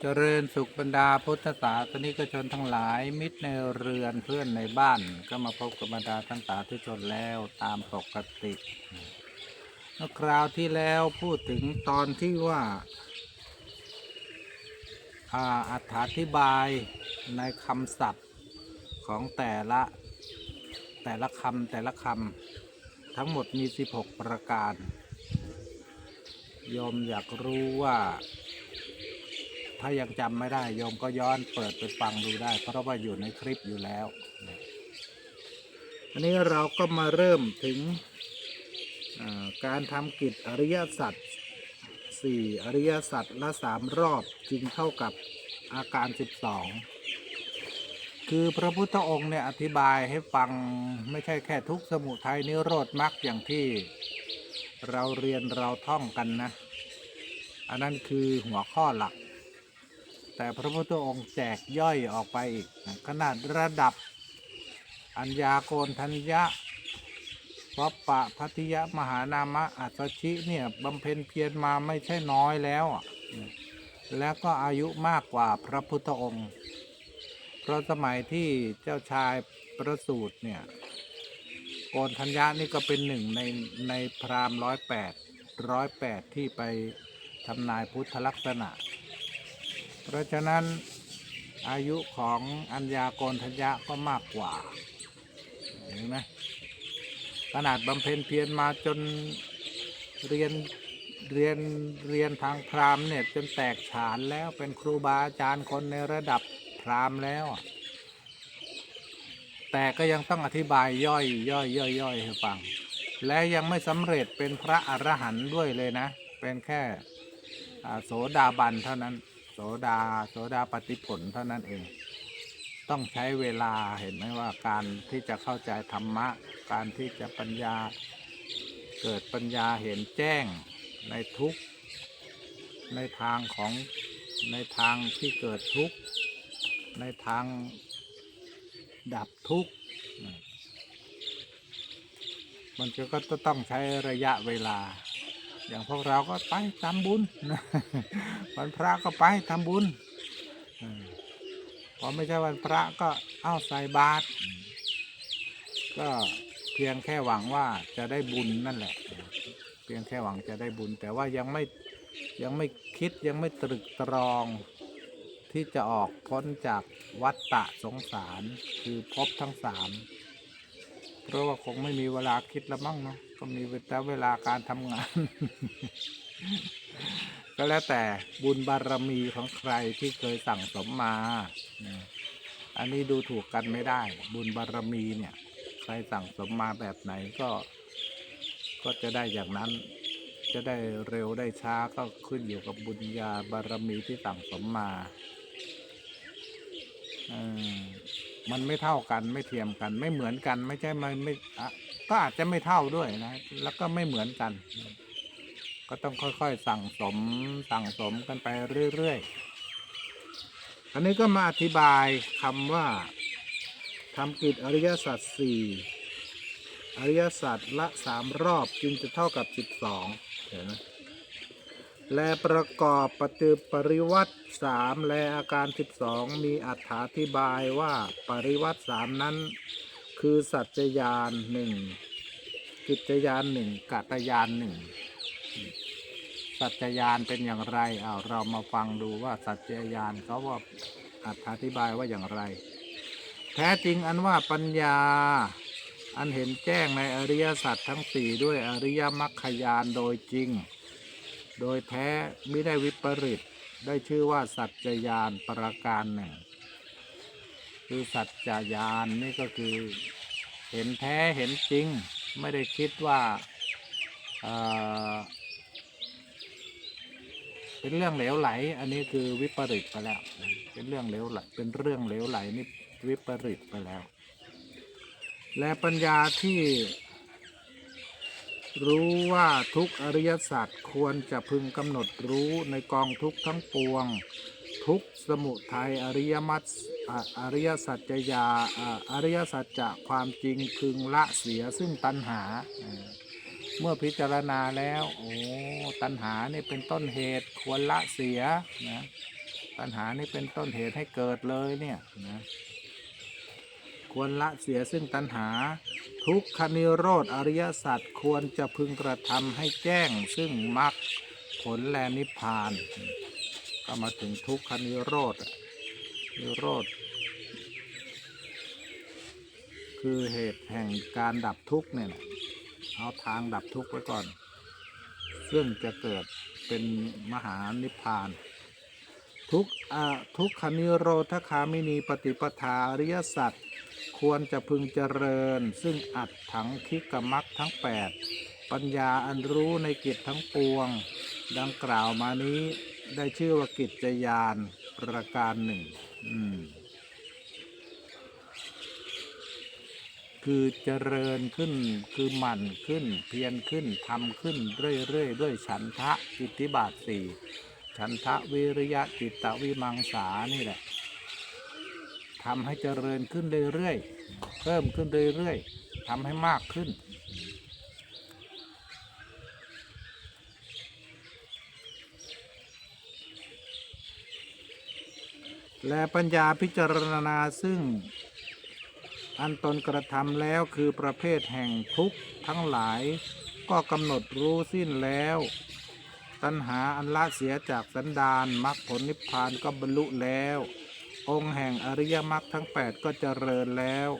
เจริญสุขบรรดาพุทธศาสนิกชนทั้งหลายมิตรในเรือนเพื่อนในบ้าน ก็มาพบกับบรรดาท่านสาธุชนแล้วตามปกติเมื่อคราวที่แล้วพูดถึงตอนที่ว่าอ่าอธิบายในคำศัพท์ของแต่ละแต่ละคำแต่ละคำทั้งหมดมี 16 ประการโยมอยากรู้ว่า ถ้ายังจำไม่ได้โยมก็ย้อนเปิดไปฟังดูได้ เพราะว่าอยู่ในคลิปอยู่แล้ว อันนี้เราก็มาเริ่มถึงการทำกิจอริยสัจสี่อริยสัจละสามรอบจึงเท่ากับอาการ 12 คือพระพุทธองค์เนี่ยอธิบายให้ฟังไม่ใช่แค่ทุกสมุทัยนิโรธมรรคอย่างที่เราเรียนเราท่องกันนะ อันนั้นคือหัวข้อหลัก แต่พระพุทธองค์แจกย่อยออกไปอีก ขนาดระดับ อัญญาโกณทัญญะวัปปะพัทธิยะมหานามะอัสสชิเนี่ยบำเพ็ญเพียรมาไม่ใช่น้อยแล้ว แล้วก็อายุมากกว่าพระพุทธองค์ เพราะสมัยที่เจ้าชายประสูติเนี่ยโกนธัญญานี่ก็เป็นหนึ่งในในพราหมณ์ร้อยแปดร้อยแปดที่ไปทำนายพุทธลักษณะ เพราะฉะนั้นอายุของอัญญาโกนทัญญะก็มากกว่าเห็นไหมขนาดบำเพ็ญเพียรมาจนเรียนเรียนเรียนทางพราหมณ์เนี่ยจนแตกฉานแล้วเป็นครูบาอาจารย์คนในระดับพราหมณ์แล้ว แต่ก็ยังต้องอธิบายย่อยย่อยย่อยย่อยให้ฟัง และยังไม่สำเร็จเป็นพระอรหันต์ด้วยเลยนะ เป็นแค่โสดาบันเท่านั้น โสดาโสดาปฏิผลเท่านั้นเอง ต้องใช้เวลาเห็นไหมว่าการที่จะเข้าใจธรรมะ การที่จะปัญญาเกิดปัญญาเห็นแจ้งในทุกในทางของในทางที่เกิดทุกข์ในทางดับทุกข์มันก็ก็ต้องใช้ระยะเวลา อย่างพวกเราก็ไปทำบุญวันพระก็ไปทำบุญพอไม่ใช่วันพระก็เอาใส่บาตรก็เพียงแค่หวังว่าจะได้บุญนั่นแหละ เพียงแค่หวังจะได้บุญ แต่ว่ายังไม่ยังไม่คิดยังไม่ตรึกตรอง ที่จะออกพ้นจากวัฏฏะสงสารคือภพทั้งสาม เพราะว่าคงไม่มีเวลาคิดล้วมั้งเนาะก็มีแต่เวลาการทำงาน ก็แล้วแต่บุญบารมีของใครที่เคยสั่งสมมา อันนี้ดูถูกกันไม่ได้ บุญบารมีเนี่ย ใครสั่งสมมาแบบไหนก็ ก็จะได้อย่างนั้น จะได้เร็วได้ช้าก็ขึ้นอยู่กับบุญญาบารมีที่สั่งสมมาเออ มันไม่เท่ากันไม่เทียมกัน ไม่เหมือนกัน ไม่ใช่ไม่ไม่ก็อาจจะไม่เท่าด้วยนะ แล้วก็ไม่เหมือนกัน ก็ต้องค่อยๆ สั่งสมสั่งสมกันไปเรื่อยๆอันนี้ก็มาอธิบายคำว่าทำกิจอริยสัจสี่อริยสัจละสามรอบจึงจะเท่ากับสิบสองเห็นไหม และประกอบปฏิปริวัติสามและอาการ 12 มีอธิบายว่าปริวัติสามนั้น คือสัจจญาณหนึ่งกิจญาณหนึ่งกัตญาณหนึ่งสัจจญาณเป็นอย่างไรเอาวเรามาฟังดูว่าสัจจญาณเขาว่าอธิบายว่าอย่างไร แท้จริงอันว่าปัญญา อันเห็นแจ้งในอริยสัจทั้งสี่ด้วยอริยมรรคญาณโดยจริง โดยแท้ไม่ได้วิปริต ได้ชื่อว่าสัจจญาณประการหนึ่ง คือสัจจญาณนี่ก็คือเห็นแท้เห็นจริง ไม่ได้คิดว่าเเป็นเรื่องเหลวไหล อันนี้คือวิปริตไปแล้ว เป็นเรื่องเหลวไหล เป็นเรื่องเหลวไหลนี่วิปริตไปแล้ว และปัญญาที่ รู้ว่าทุกอริยสัจควรจะพึงกำหนดรู้ในกองทุกทั้งปวง ทุกสมุทัยอริยมัตอะอริยสัจจยาอริยสัจจะความจริงพึงละเสียซึ่งตัณหาอ่าเมื่อพิจารณาแล้วโอ้ตัณหานี่เป็นต้นเหตุควรละเสียนะตัณหานี่เป็นต้นเหตุให้เกิดเลยเนี่ยนะ ควรละเสียซึ่งตัณหา ทุกขนิโรธอริยสัจควรจะพึงกระทำให้แจ้ง ซึ่งมรรคผลแลนิพพาน ก็มาถึงทุกขนิโรธนิโรธคือเหตุแห่งการดับทุกข์เนี่ยเอาทางดับทุกข์ไว้ก่อน ซึ่งจะเกิดเป็นมหานิพพาน ทุกอทุกขนิโรธคามินีปฏิปทาอริยสัจควรจะพึงเจริญ ซึ่งอัดถังคิกมักทั้ง 8 ปัญญาอันรู้ในกิจทั้งปวง ดังกล่าวมานี้ได้ชื่อว่ากิจจยานประการหนึ่งคือเจริญขึ้นคือหมั่นขึ้นเพียรขึ้นทำขึ้นเรื่อยๆด้วยฉันทะอิทธิบาทสี่ ฉันทะวิริยะจิตตวิมังสานี่แหละทำให้เจริญขึ้นเรื่อยๆ เพิ่มขึ้นเรื่อยๆทำให้มากขึ้น และปัญญาพิจารณาซึ่ง อันตนกระทำแล้วคือประเภทแห่งทุกข์ทั้งหลายก็กำหนดรู้สิ้นแล้ว ตัณหาอันละเสียจากสันดานมรรคผลนิพพานก็บรรลุแล้ว องค์แห่งอริยมรรคทั้ง 8 ก็เจริญแล้ว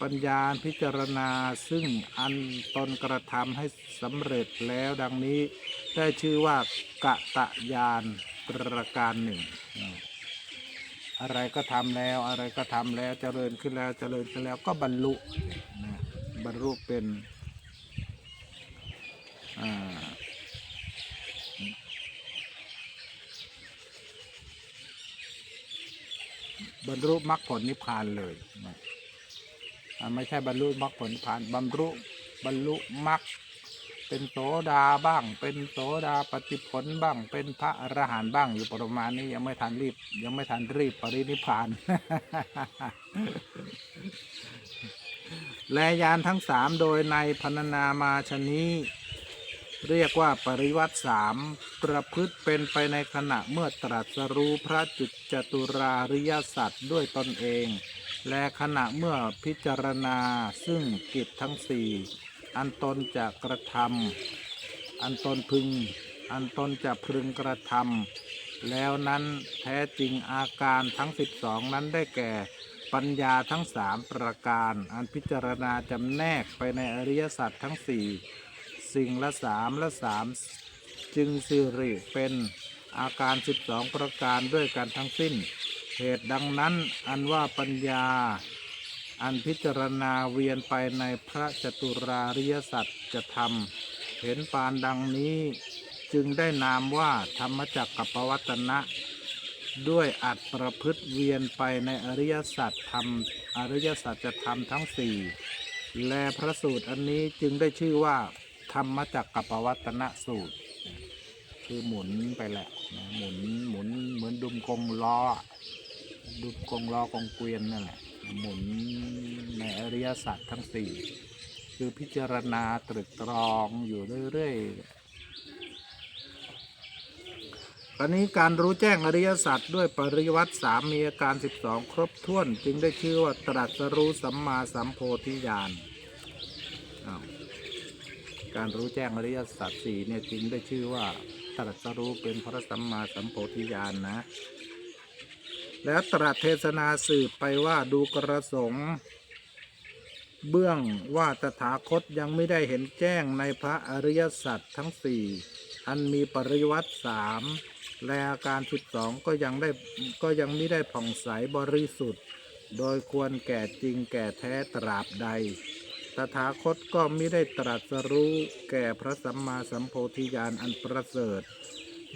ปัญญาพิจารณาซึ่งอันตนกระทำให้สำเร็จแล้วดังนี้ ได้ชื่อว่ากะตะยานประการหนึ่ง อะไรก็ทำแล้วอะไรก็ทำแล้วเจริญขึ้นแล้วเจริญขึ้นแล้วก็บรรลุนะบรรลุเป็นอ่า บรรลุมรรคผลนิพพานเลยไม่ใช่บรรลุมรรคผลนิพพานบรรลุบรรลุมรรคเป็นโสดาบ้าง เป็นโสดาปฏิผลบ้าง เป็นพระอรหันต์บ้างอยู่ประมาณนี้ยังไม่ทันรีบ ยังไม่ทันรีบปรินิพพาน และยานทั้งสามโดยในพันนามาชนี้ เรียกว่าปริวัติสามประพฤติเป็นไปในขณะเมื่อตรัสรู้พระจุจตุราริยสัตว์ด้วยตนเอง และขณะเมื่อพิจารณาซึ่งกิจทั้งสี่อันตนจะกระทำอันตนพึง อันตนจะพึงกระทำแล้วนั้นแท้จริงอาการทั้ง 12 นั้นได้แก่ปัญญาทั้งสามประการ อันพิจารณาจำแนกไปในอริยสัจทั้งสี่ สิ่งละสามละสามจึงสิริเป็นอาการ 12 ประการด้วยกันทั้งสิ้น เหตุดังนั้นอันว่าปัญญา อันพิจารณาเวียนไปในพระจตุราริยสัจจะทำเห็นปานดังนี้จึงได้นามว่าธรรมจักกับปวัตนะ ด้วยอัดประพฤติเวียนไปในอริยสัจธรรม อริยสัจธรรมทั้งสี่ และพระสูตรอันนี้จึงได้ชื่อว่า รรมจักรกับปวัตนสูตร คือหมุนไปแหละนะหมุนหมุนเหมือนดุมกงล้อดุมกงล้อกงเกวียนนั่นแหละหมุนในอริยสัจทั้งสี่คือพิจารณาตรึกตรองอยู่เรื่อยๆตอนนี้การรู้แจ้งอริยสัจด้วยปริวัติสามมีอาการ 12 ครบถ้วน จึงได้ชื่อว่าตรัสรู้สัมมาสัมโพธิญาณ การรู้แจ้งอริยสัจสี่เนี่ยจึงได้ชื่อว่าตรัสรู้เป็นพระสัมมาสัมโพธิญาณนะ แล้วตรัสเทศนาสืบไปว่าดูกระสงเบื้องว่าตถาคตยังไม่ได้เห็นแจ้งในพระอริยสัจทั้งสี่อันมีปริวัติสามและอาการสิบสองก็ยังได้ก็ยังไม่ได้ผ่องใสบริสุทธิ์ โดยควรแก่จริงแก่แท้ตราบใด ตถาคตก็ไม่ได้ตรัสรู้แก่พระสัมมาสัมโพธิญาณอันประเสริฐ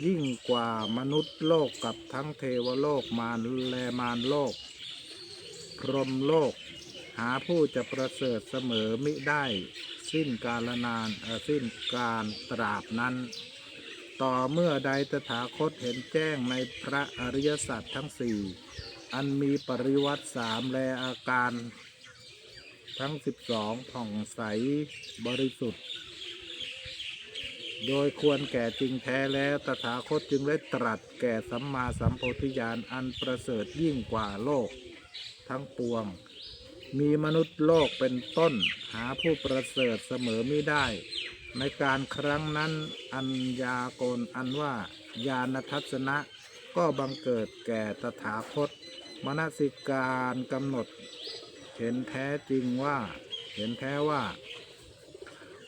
ยิ่งกว่ามนุษย์โลกกับทั้งเทวโลกมารแลมารโลก พรหมโลก หาผู้จะประเสริฐเสมอมิได้ สิ้นกาลนานสิ้นการตราบนั้น ต่อเมื่อใดตถาคตเห็นแจ้งในพระอริยสัจทั้งสี่อันมีปริวัติสามแลอาการ ทั้งสิบสองผ่องใสบริสุทธิ์ โดยควรแก่จริงแท้แล้วตถาคตจึงได้ตรัสแก่สัมมาสัมโพธิญาณอันประเสริฐยิ่งกว่าโลก ทั้งปวง มีมนุษย์โลกเป็นต้นหาผู้ประเสริฐเสมอไม่ได้ ในการครั้งนั้นอัญญากลอันว่าญาณทัศนะก็บังเกิดแก่ตถาคต มนสิการกำหนด เห็นแท้จริงว่า เห็นแท้ว่า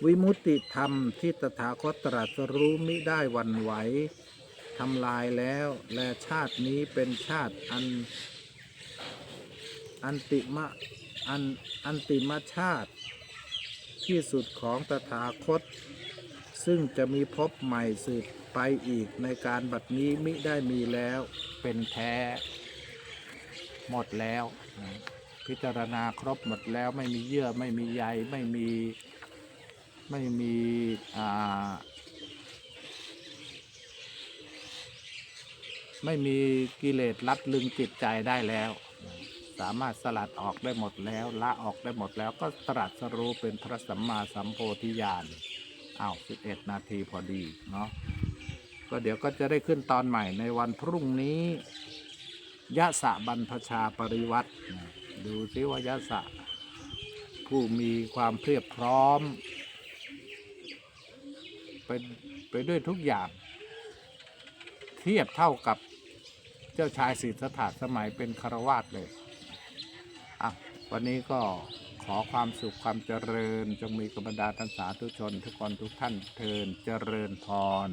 วิมุติธรรมที่ตถาคตตรัสรู้มิได้วันไหวทำลายแล้วและชาตินี้เป็นชาติอัน อันติมะอันอันติมชาติ ที่สุดของตถาคต ซึ่งจะมีพบใหม่สืบไปอีกในการบัดนี้มิได้มีแล้วเป็นแท้ หมดแล้วนะ พิจารณาครบหมดแล้วไม่มีเยื่อไม่มีใยไม่มีไม่มีอ่าไม่มีกิเลสรัดลึงจิตใจได้แล้ว สามารถสลัดออกได้หมดแล้ว ละออกได้หมดแล้วก็ตรัสรู้เป็นพระสัมมาสัมโพธิญาณอ้าว11นาทีพอดีเนาะก็เดี๋ยวก็จะได้ขึ้นตอนใหม่ในวันพรุ่งนี้ยะสะบรรพชาปริวัตินะ ดูซิว่ายะสะ ผู้มีความเพียบพร้อม ไปไปด้วยทุกอย่าง เทียบเท่ากับเจ้าชายสิทธัตถะสมัยเป็นคารวาสเลยอะวันนี้ก็ขอความสุขความเจริญ จงมีกับบรรดาท่านสาธุชน ทุกคนทุกท่านเทินเจริญพร